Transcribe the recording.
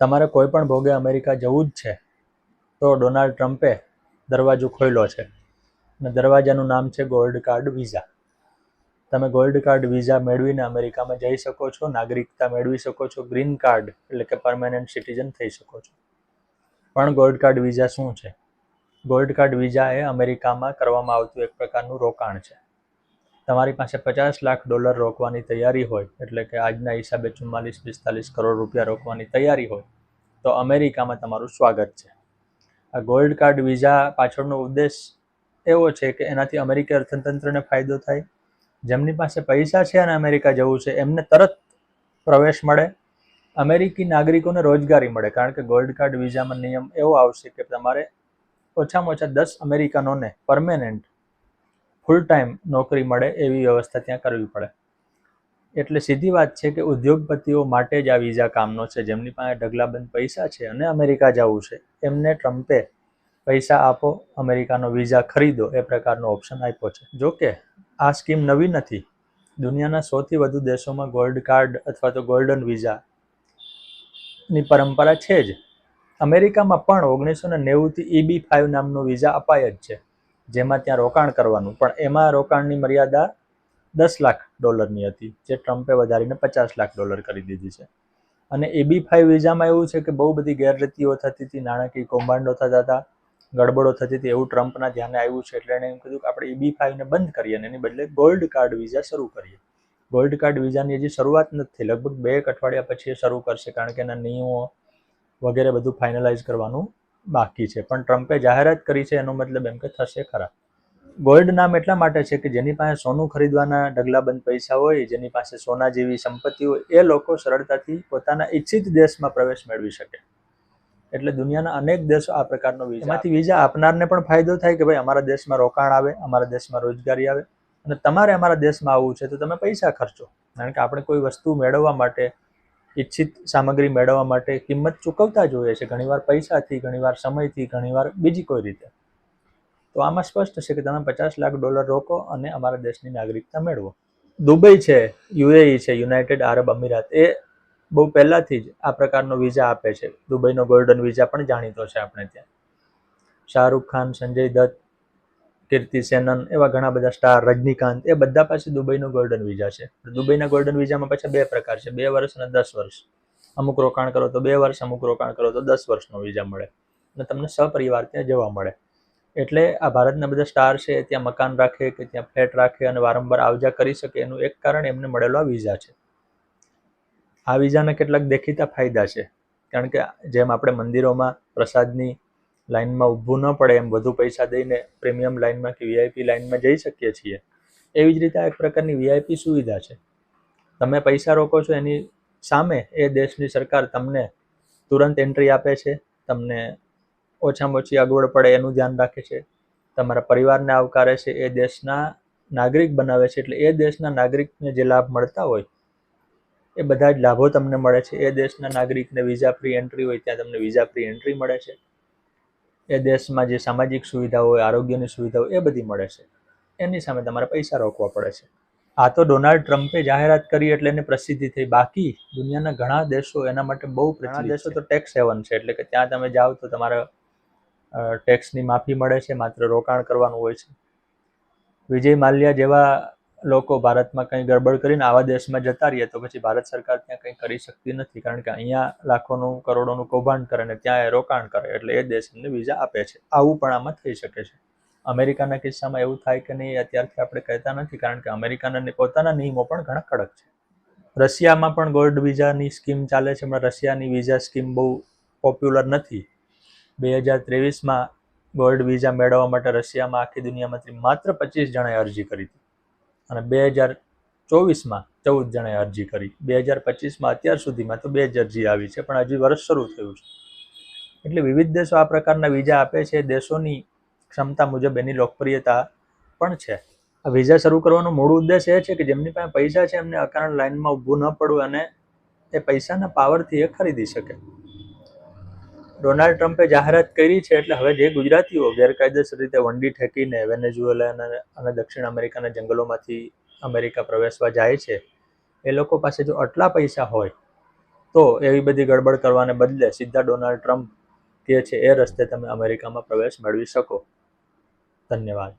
તમારે કોઈ પણ ભોગે અમેરિકા જવું જ છે, તો ડોનાલ્ડ ટ્રમ્પે દરવાજો ખોલ્યો છે. અને દરવાજાનું નામ છે ગોલ્ડ કાર્ડ વિઝા. તમે ગોલ્ડ કાર્ડ વિઝા મેળવીને અમેરિકામાં જઈ શકો છો, નાગરિકતા મેળવી શકો છો, ગ્રીન કાર્ડ એટલે કે પરમેનન્ટ સિટીઝન થઈ શકો છો. પણ ગોલ્ડ કાર્ડ વિઝા શું છે? ગોલ્ડ કાર્ડ વિઝા એ અમેરિકામાં કરવામાં આવતું એક પ્રકારનું રોકાણ છે. તમારી પાસે પચાસ લાખ ડોલર રોકવાની તૈયારી હોય, એટલે કે આજના હિસાબે ચુમ્માલીસ, પિસ્તાલીસ કરોડ રૂપિયા રોકવાની તૈયારી હોય, તો અમેરિકામાં તમારું સ્વાગત છે. આ ગોલ્ડ કાર્ડ વિઝા પાછળનો ઉદ્દેશ એવો છે કે એનાથી અમેરિકી અર્થતંત્રને ફાયદો થાય. જેમની પાસે પૈસા છે અને અમેરિકા જવું છે, એમને તરત પ્રવેશ મળે. અમેરિકી નાગરિકોને રોજગારી મળે, કારણ કે ગોલ્ડ કાર્ડ વિઝામાં નિયમ એવો આવશે કે તમારે ઓછામાં ઓછા દસ અમેરિકનોને પરમેનન્ટ ફૂલ ટાઈમ નોકરી મળે એવી વ્યવસ્થા ત્યાં કરવી પડે. એટલે સીધી વાત છે કે ઉદ્યોગપતિઓ માટે જ આ વિઝા કામનો છે. જેમની પાસે ઢગલાબંધ પૈસા છે અને અમેરિકા જવું છે, એમને ટ્રમ્પે પૈસા આપો, અમેરિકાનો વિઝા ખરીદો, એ પ્રકારનો ઓપ્શન આપ્યો છે. જો કે આ સ્કીમ નવી નથી. દુનિયાના સૌથી વધુ દેશોમાં ગોલ્ડ કાર્ડ અથવા તો ગોલ્ડન વિઝાની પરંપરા છે જ. અમેરિકામાં પણ ઓગણીસો ને નેવુંથી ઈબી ફાઇવ નામનો વિઝા અપાય જ છે. જેમાં ત્યાં રોકાણ કરવાનું. પણ એમાં રોકાણની મર્યાદા દસ લાખ ડોલરની હતી, જે ટ્રમ્પે વધારીને પચાસ લાખ ડોલર કરી દીધી છે. અને એબી ફાઇવ વિઝામાં એવું છે કે બહુ બધી ગેરરીતિઓ થતી હતી, નાણાકીય કૌભાંડો થતા હતા, ગડબડો થતી હતી, એવું ટ્રમ્પના ધ્યાને આવ્યું છે. એટલે એણે એમ કીધું કે આપણે ઈબી ફાઇવને બંધ કરીએ અને એની બદલે ગોલ્ડ કાર્ડ વિઝા શરૂ કરીએ. ગોલ્ડ કાર્ડ વિઝાની હજી શરૂઆત નથી લગભગ બે એક અઠવાડિયા પછી એ શરૂ કરશે, કારણ કે એના નિયમો વગેરે બધું ફાઇનલાઇઝ કરવાનું બાકી છે. પણ ટ્રમ્પે જાહેરાત કરી છે એનો મતલબ એમ કે થશે ખરા. ગોલ્ડ નામ એટલા માટે છે કે જેની પાસે સોનું ખરીદવાના ઢગલાબંધ પૈસા હોય જેની પાસે સોના જેવી સંપત્તિ હોય એ લોકો સરળતાથી પોતાના ઈચ્છિત દેશમાં પ્રવેશ મેળવી શકે. એટલે દુનિયાના અનેક દેશો આ પ્રકારનો વિઝા એમાંથી વિઝા આપનારને પણ ફાયદો થાય કે ભાઈ અમારા દેશમાં રોકાણ આવે અમારા દેશમાં રોજગારી આવે. અને તમારે અમારા દેશમાં આવવું છે તો તમે પૈસા ખર્ચો. કારણ કે આપણે કોઈ વસ્તુ મેળવવા માટે ઈચ્છિત સામગ્રી મેળવવા માટે કિંમત ચૂકવતા જોઈએ છે. ઘણીવાર પૈસાથી, ઘણીવાર સમયથી, ઘણીવાર બીજી કોઈ રીતે. તો આમાં સ્પષ્ટ છે કે તમે પચાસ લાખ ડોલર રોકો અને અમારા દેશની નાગરિકતા મેળવો. દુબઈ છે, યુએઈ છે, યુનાઇટેડ આરબ અમીરાત, એ બહુ પહેલાંથી જ આ પ્રકારનો વિઝા આપે છે. દુબઈનો ગોલ્ડન વિઝા પણ જાણીતો છે આપણે ત્યાં. શાહરૂખ ખાન, સંજય દત્ત કીર્તિ સેનન, એવા ઘણા બધા સ્ટાર રજનીકાંત, એ બધા પાસે દુબઈનો ગોલ્ડન વિઝા છે. દુબઈના ગોલ્ડન વિઝામાં પાછા બે પ્રકાર છે, બે વર્ષ અને દસ વર્ષ. અમુક રોકાણ કરો તો બે વર્ષ, અમુક રોકાણ કરો તો દસ વર્ષનો વિઝા મળે. અને તમને સપરિવાર ત્યાં જવા મળે. એટલે આ ભારતના બધા સ્ટાર છે, ત્યાં મકાન રાખે કે ત્યાં ફ્લેટ રાખે અને વારંવાર આવજા કરી શકે, એનું એક કારણ એમને મળેલો આ વિઝા છે. આ વિઝાના કેટલાક દેખીતા ફાયદા છે. કારણ કે જેમ આપણે મંદિરોમાં પ્રસાદની લાઇનમાં ઊભું ન પડે, એમ વધુ પૈસા દઈને પ્રીમિયમ લાઇનમાં કે વીઆઈપી લાઇનમાં જઈ શકીએ છીએ. એવી જ રીતે આ એક પ્રકારની વીઆઈપી સુવિધા છે. તમે પૈસા રોકો છો એની સામે એ દેશની સરકાર તમને તુરંત એન્ટ્રી આપે છે, તમને ઓછામાં ઓછી અગવડ પડે એનું ધ્યાન રાખે છે. તમારા પરિવારને આવકારે છે, એ દેશના નાગરિક બનાવે છે, એટલે એ દેશના નાગરિકને જે લાભ મળતા હોય, એ બધા જ લાભો તમને મળે છે. એ દેશના નાગરિકને વિઝા ફ્રી એન્ટ્રી હોય, ત્યાં તમને વિઝા ફ્રી એન્ટ્રી મળે છે. એ દેશમાં જે સામાજિક સુવિધાઓ હોય આરોગ્યની સુવિધાઓ એ બધી મળે છે. એની સામે તમારે પૈસા રોકવા પડે છે. આ તો ડોનાલ્ડ ટ્રમ્પે જાહેરાત કરી એટલે એને પ્રસિદ્ધિ થઈ. બાકી દુનિયાના ઘણા દેશો એના માટે બહુ ઘણા દેશો તો ટેક્સ હેવન છે એટલે કે ત્યાં તમે જાઓ તો તમારે ટેક્સની માફી મળે છે માત્ર રોકાણ કરવાનું હોય છે. વિજય માલ્યા જેવા લોકો ભારતમાં કંઈ ગડબડ કરીને આવા દેશમાં જતા રહીએ તો પછી ભારત સરકાર ત્યાં કંઈ કરી શકતી નથી. કારણ કે અહીંયા લાખોનું, કરોડોનું કૌભાંડ કરે ને ત્યાં એ રોકાણ કરે એટલે એ દેશ એમને વિઝા આપે છે. આવું પણ આમાં થઈ શકે છે. અમેરિકાના કિસ્સામાં એવું થાય કે નહીં અત્યારથી આપણે કહેતા નથી કારણ કે અમેરિકાના પોતાના નિયમો પણ ઘણા કડક છે. રશિયામાં પણ ગોલ્ડ વિઝાની સ્કીમ ચાલે છે, હમણાં રશિયાની વિઝા સ્કીમ બહુ પોપ્યુલર નથી. બે હજાર ત્રેવીસમાં ગોલ્ડ વિઝા મેળવવા માટે રશિયામાં આખી દુનિયામાંથી માત્ર પચીસ જણાએ અરજી કરી હતી. અને બે હજાર ચોવીસમાં ચૌદ જણાએ અરજી કરી. બે હજાર પચીસમાં અત્યાર સુધીમાં તો બે જ અરજી આવી છે, પણ હજી વર્ષ શરૂ થયું છે. એટલે વિવિધ દેશો આ પ્રકારના વિઝા આપે છે, દેશોની ક્ષમતા મુજબ એની લોકપ્રિયતા પણ છે. આ વિઝા શરૂ કરવાનો મૂળ ઉદ્દેશ એ છે કે જેમની પાસે પૈસા છે એમને અકારણ લાઇનમાં ઊભું ન પડવું અને એ પૈસાના પાવરથી એ ખરીદી શકે. ડોનાલ્ડ ટ્રમ્પે જાહેરાત કરી છે એટલે હવે જે ગુજરાતીઓ ગેરકાયદેસર રીતે વંડી ઠેકીને વેનેઝુએલા અને દક્ષિણ અમેરિકાના જંગલોમાંથી અમેરિકા પ્રવેશવા જાય છે, એ લોકો પાસે જો આટલા પૈસા હોય, તો એવી બધી ગડબડ કરવાને બદલે સીધા ડોનાલ્ડ ટ્રમ્પ કે છે, એ રસ્તે તમે અમેરિકામાં પ્રવેશ મેળવી શકો. ધન્યવાદ.